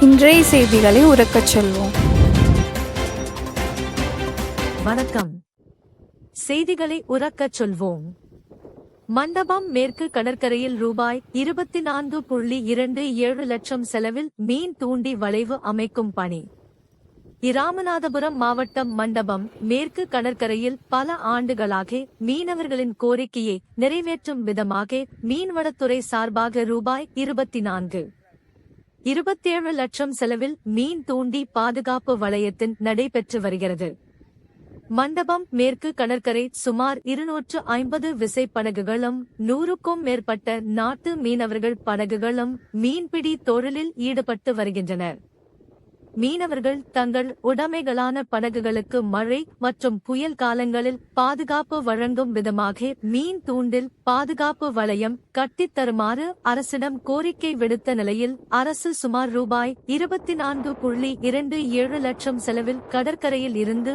இன்றைய செய்திகளை உறக்கச் சொல்வோம். வணக்கம். செய்திகளை உறக்கச் சொல்வோம். மண்டபம் மேற்கு கடற்கரையில் ரூபாய் இருபத்தி நான்கு புள்ளி இரண்டு ஏழு லட்சம் செலவில் மீன் தூண்டி வளைவு அமைக்கும் பணி. இராமநாதபுரம் மாவட்டம் மண்டபம் மேற்கு கடற்கரையில் பல ஆண்டுகளாக மீனவர்களின் கோரிக்கையை நிறைவேற்றும் விதமாக மீன்வளத்துறை சார்பாக ரூபாய் இருபத்தி நான்கு இருபத்தேழு லட்சம் செலவில் மீன் தூண்டி பாதுகாப்பு வளையத்தின் நடைபெற்று வருகிறது. மண்டபம் மேற்கு கடற்கரை சுமார் இருநூற்று ஐம்பது விசைப்படகுகளும் நூறுக்கும் மேற்பட்ட நாட்டு மீனவர்கள் படகுகளும் மீன்பிடி தொழிலில் ஈடுபட்டு வருகின்றனர். மீனவர்கள் தங்கள் உடைமைகளான படகுகளுக்கு மழை மற்றும் புயல் காலங்களில் பாதுகாப்பு வழங்கும் விதமாக மீன் தூண்டில் பாதுகாப்பு வளையம் கட்டித்தருமாறு அரசிடம் கோரிக்கை விடுத்த நிலையில் அரசு சுமார் ரூபாய் இருபத்தி நான்கு புள்ளி இரண்டு ஏழு லட்சம் செலவில் கடற்கரையில் இருந்து